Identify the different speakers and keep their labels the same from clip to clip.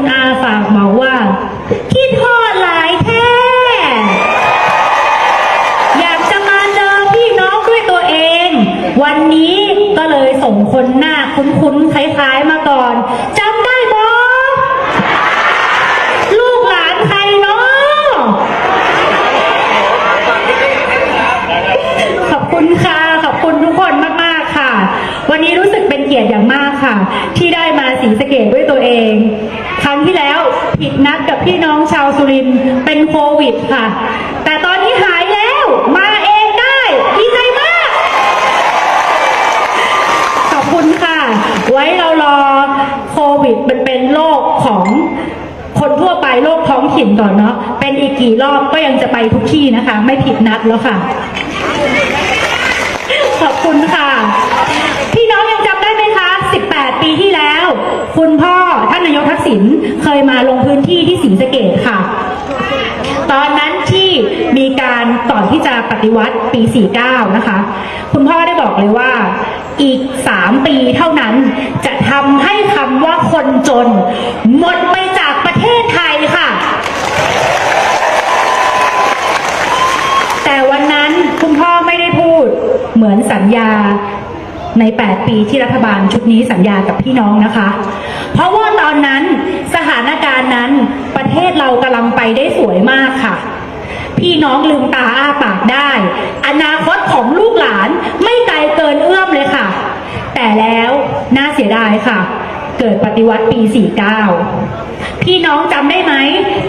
Speaker 1: คุณอาฝากบอกว่า คิดทอดหลายแท้ อยากจะมาเจอพี่น้องด้วยตัวเอง วันนี้ก็เลยส่งคนหน้าคุ้นๆคล้ายๆมาก่อนจำได้บอลูกหลานใครเนาะขอบคุณค่ะ ขอบคุณทุกคนมากๆค่ะ วันนี้รู้สึกเป็นเกียรติอย่างมากค่ะ พี่น้องชาวสุรินเป็นโควิดค่ะ แต่ตอนนี้หายแล้วมาเองได้ดีใจมาก ขอบคุณค่ะ ไว้เรารอโควิดมันเป็นโรคของคนทั่วไปโรคท้องถิ่นก่อนเนาะเป็นอีกกี่รอบก็ยังจะไปทุกที่นะคะ ไม่ผิดนัดแล้วค่ะ ขอบคุณค่ะ พี่น้องยังจำได้ไหมคะ 18 ปีที่แล้ว คุณพ่อท่านนายกทักษิณเคยมาลงพื้นที่ที่ศรีสะเกดค่ะ ตอนนั้นที่มีการก่อนที่จะป ฏิวัติปี 49 นะคะ คุณพ่อได้บอกเลยว่าอีก 3 ปีเท่านั้นจะทำให้คำว่าคนจน หมดไปจากประเทศไทยค่ะ แต่วันนั้นคุณพ่อไม่ได้พูดเหมือนสัญญาใน 8 ปีที่รัฐบาลชุดนี้สัญญากับพี่น้องนะคะ เพราะว่าตอนนั้นสถานการณ์นั้นประเทศเรากำลังไปได้สวยมากค่ะ พี่น้องลืมตาอ้าปากได้ อนาคตของลูกหลานไม่ไกลเกินเอื้อมเลยค่ะ แต่แล้วน่าเสียดายค่ะ เกิดปฏิวัติปี 49 พี่น้องจำได้ไหม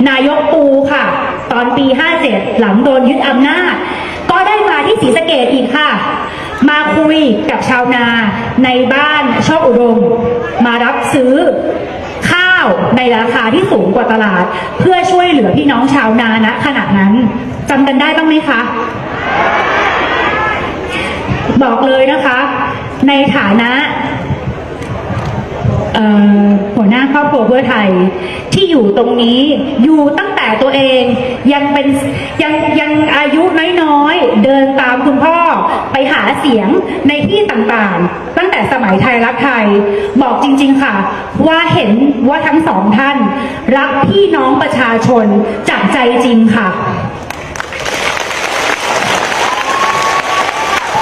Speaker 1: นายกปูค่ะ ตอนปี 57 หลังโดนยึดอำนาจ ก็ได้มาที่ศรีสะเกดอีกค่ะมาคุยกับชาวนาในบ้านชอบอุดม มารับซื้อาวในราคาที่สูงกว่าตลาด เพื่อช่วยเหลือพี่น้องชาวนาณขณะนั้นจำกันได้บ้างไหมคะ บอกเลยนะคะ ในฐานะ หัวหน้าครอบครัวเพื่อไทย ที่อยู่ตรงนี้อยู่ตั้งแต่ตัวเองยังเป็นยังยังอายุน้อยๆ เดินตามคุณพ่อไปหาเสียงในที่ต่างๆ ตั้งแต่สมัยไทยรักไทย บอกจริง ๆค่ะ ว่าเห็นว่าทั้งสองท่าน รักพี่น้องประชาชนจากใจจริงค่ะ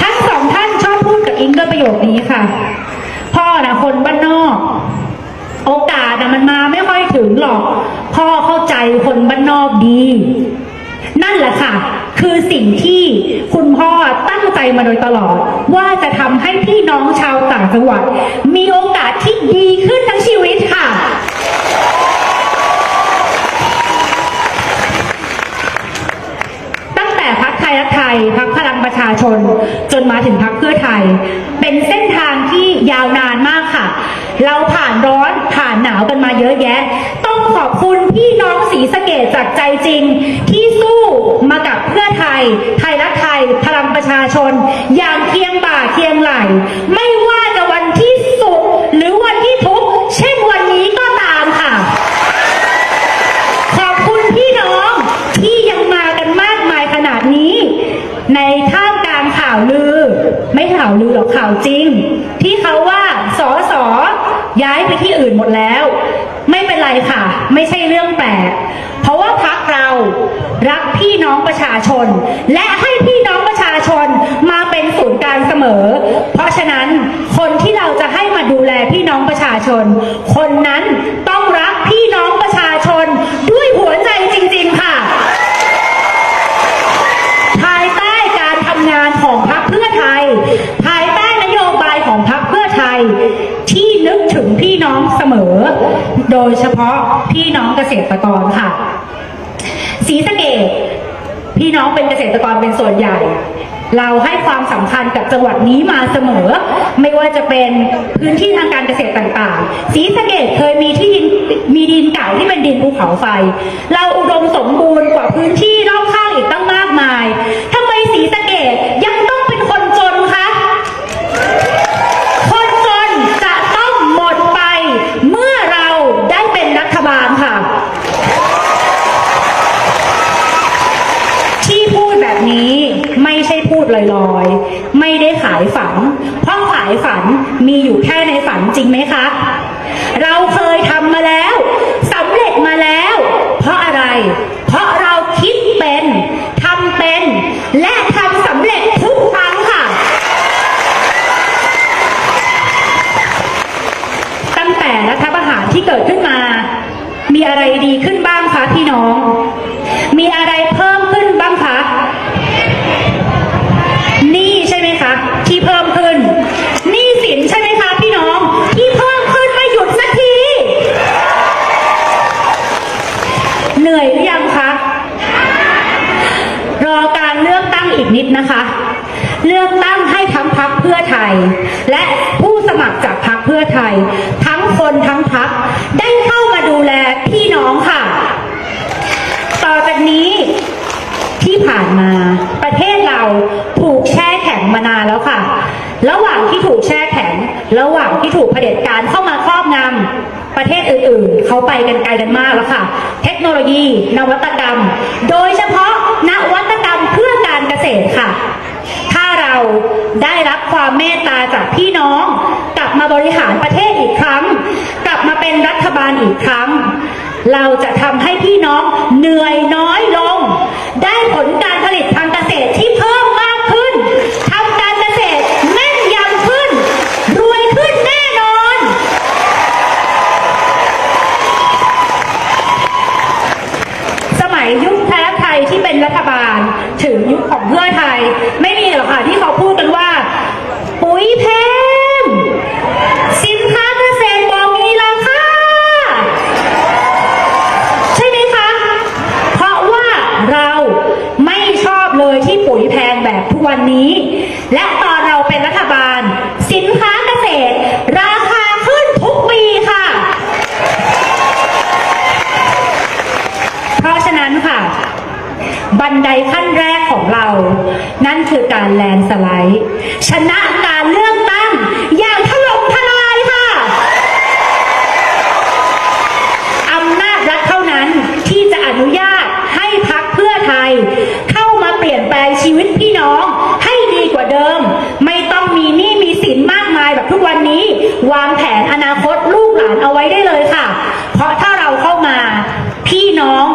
Speaker 1: ทั้งสองท่านชอบพูดกับอิงด้วยประโยคนี้ค่ะ นะคนบ้านนอก โอกาสนะมันมาไม่ค่อยถึงหรอก พ่อเข้าใจคนบ้านนอกดี นั่นแหละค่ะ คือสิ่งที่คุณพ่อตั้งใจมาโดยตลอด ว่าจะทำให้พี่น้องชาวต่างจังหวัด มีโอกาสที่ดีขึ้นทั้งชีวิตค่ะ รักไทยพักพลังประชาชน จนมาถึงพักเพื่อไทย เป็นเส้นทางที่ยาวนานมากค่ะ เราผ่านร้อนผ่านหนาวกันมาเยอะแยะ ต้องขอบคุณพี่น้องสีสะเกดจากใจจริง ที่สู้มากับเพื่อไทย ไทยรักไทยพลังประชาชน อย่างเคียงบ่าเคียงไหล ไม่ว่าจะวันที่สุขหรือวันที่ทุกข์เช่นวันนี้ก็ตามค่ะ ขอบคุณพี่น้องที่ยังมากันมากมายขนาดนี้ ในท่ามกลางข่าวลือ ไม่ข่าวลือหรอกข่าวจริง ที่เขาว่าสอสอย้ายไปที่อื่นหมดแล้ว ไม่เป็นไรค่ะ ไม่ใช่เรื่องแปลก เพราะว่าพักเรา รักพี่น้องประชาชน และให้พี่น้องประชาชนมาเป็นศูนย์กลางเสมอ เพราะฉะนั้นคนที่เราจะให้มาดูแลพี่น้องประชาชน คนนั้นต้องรักพี่น้องประชาชนด้วยหัวใจจริง ๆ ค่ะ ภายใต้การทำงานของพรรคเพื่อไทย ภายใต้นโยบายของพรรคเพื่อไทยที่นึกถึงพี่น้องเสมอ โดยเฉพาะพี่น้องเกษตรกรค่ะ ศรีสะเกดพี่น้องเป็นเกษตรกรเป็นส่วนใหญ่ เราให้ความสำคัญกับจังหวัดนี้มาเสมอ ไม่ว่าจะเป็นพื้นที่ทางการเกษตรต่างๆศรีสะเกดเคยมีที่ดินมีดินเก่าที่เป็นดินภูเขาไฟ เราอุดมสมบูรณ์กว่าพื้นที่รอบข้างอีกตั้งมากมายถ้าไมศรีสะเกดยังต้องเป็นคนจนคะ คนจนจะต้องหมดไป เมื่อเราได้เป็นรัฐบาลค่ะ ที่พูดแบบนี้ไม่ใช่พูดลอยๆ ไม่ได้ขายฝัน เพราะขายฝันมี อยู่แค่ในฝันจริงไหมคะ เราเคยทำมาแล้วสำเร็จมาแล้ว เพราะอะไร เพราะเราคิดเป็นทำเป็น และทำสำเร็จทุกครั้งค่ะ ตั้งแต่รับประทานที่เกิดขึ้นมา มีอะไรดีขึ้นบ้างคะพี่น้อง มีอะไรเพิ่มขึ้นบ้างคะหนี่ใช่ไหมคะ ที่เพิ่มขึ้นหนี้สินใช่ไหมคะพี่น้อง ที่เพิ่มขึ้นไม่หยุดสักที เหนื่อยหรือยังคะ รอการเลือกตั้งอีกนิดนะคะ เลือกตั้งให้ทั้งพักเพื่อไทย และ ผู้สมัครจากพักเพื่อไทย ทั้งคนทั้งพักได้เข้ามาดูแลพี่น้องค่ะ ต่อจากนี้ที่ผ่านมาประเทศเราถูกแช่แข็งมานานแล้วค่ะ ระหว่างที่ถูกแช่แข็ง ระหว่างที่ถูกเผด็จการเข้ามาครอบงำประเทศอื่นๆ เขาไปกันไกลกันมากแล้วค่ะ เทคโนโลยี นวัตกรรม โดยเฉพาะนวัตกรรมเพื่อการเกษตรค่ะ เราได้รับความเมตตาจากพี่น้อง กลับมาบริหารประเทศอีกครั้ง กลับมาเป็นรัฐบาลอีกครั้ง เราจะทำให้พี่น้องเหนื่อยน้อยลง ได้ผลการผลิตทางเกษตรที่เพิ่มมากขึ้นทำการเกษตรแม่นยำขึ้น รวยขึ้นแน่นอน สมัยยุคแพ้ไทยที่เป็นรัฐบาลถึงยุคของเพื่อไทย ไม่มีหรอกค่ะที่เขาพูดกันว่า ปุ๋ยแพงสินค้าเกษตรบอกมีราคา ใช่ไหมคะ เพราะว่าเราไม่ชอบเลยที่ปุ๋ยแพงแบบทุกวันนี้ และตอนเราเป็นรัฐบาล สินค้าเกษตร ราคาขึ้นทุกปีค่ะ เพราะฉะนั้นค่ะ บันไดขั้นแรกของเรา นั่นคือการแลนสไลด์ ชนะการเลือกตั้งอย่างถล่มทลายค่ะอำนาจรัฐเท่านั้นที่จะอนุญาตให้พักเพื่อไทย เข้ามาเปลี่ยนแปลงชีวิตพี่น้องให้ดีกว่าเดิม ไม่ต้องมีหนี้มีสินมากมายแบบทุกวันนี้ วางแผนอนาคตลูกหลานเอาไว้ได้เลยค่ะ เพราะถ้าเราเข้ามาพี่น้อง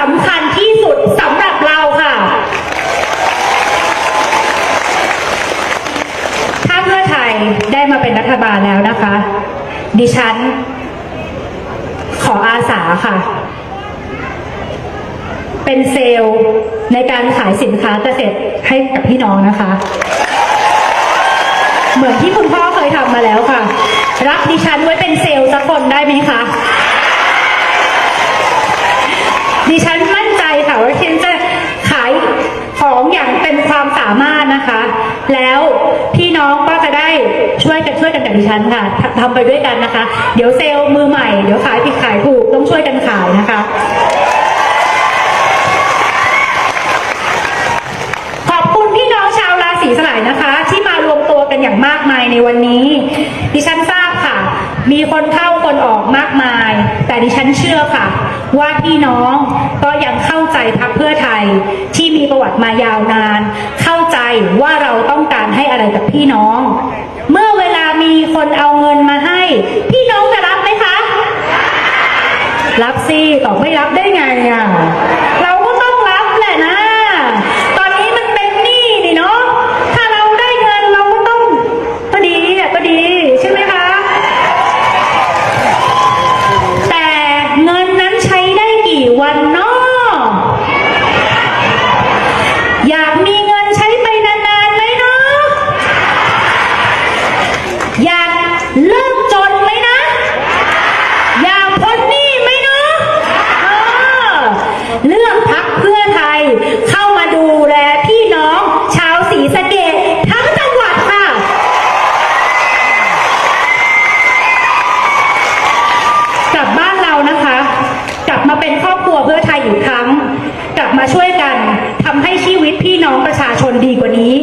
Speaker 1: สำคัญที่สุดสำหรับเราค่ะ ถ้าเพื่อไทยได้มาเป็นรัฐบาลแล้วนะคะ ดิฉัน ขออาสาค่ะ เป็นเซลล์ในการขายสินค้าเกษตรให้กับพี่น้องนะคะ เหมือนที่คุณพ่อเคยทำมาแล้วค่ะ รับดิฉันไว้เป็นเซลล์สักคนได้ไหมคะ ดิฉันมั่นใจค่ะว่าฉันจะขายของอย่างเป็นความสามารถนะคะ แล้วพี่น้องก็จะได้ช่วยกันช่วยกันกับดิฉันค่ะททำไปด้วยกันนะคะ เดี๋ยวเซลล์มือใหม่เดี๋ยวขายผิดขายถูกต้องช่วยกันขายนะคะขอบคุณพี่น้องชาวราศีสลายนะคะ ที่มารวมตัวกันอย่างมากมายในวันนี้ ดิฉันทราบค่ะ มีคนเข้าคนออกมากมาย แต่ดิฉันเชื่อค่ะ ว่าพี่น้องก็ยังเข้าใจพักเพื่อไทยที่มีประวัติมายาวนาน เข้าใจว่าเราต้องการให้อะไรกับพี่น้อง เมื่อเวลามีคนเอาเงินมาให้ พี่น้องจะรับไหมคะ รับสิตอบไม่รับได้ไงอะ เป็นครอบครัวเพื่อไทยอีกครั้ง กลับมาช่วยกันทำให้ชีวิตพี่น้องประชาชนดีกว่านี้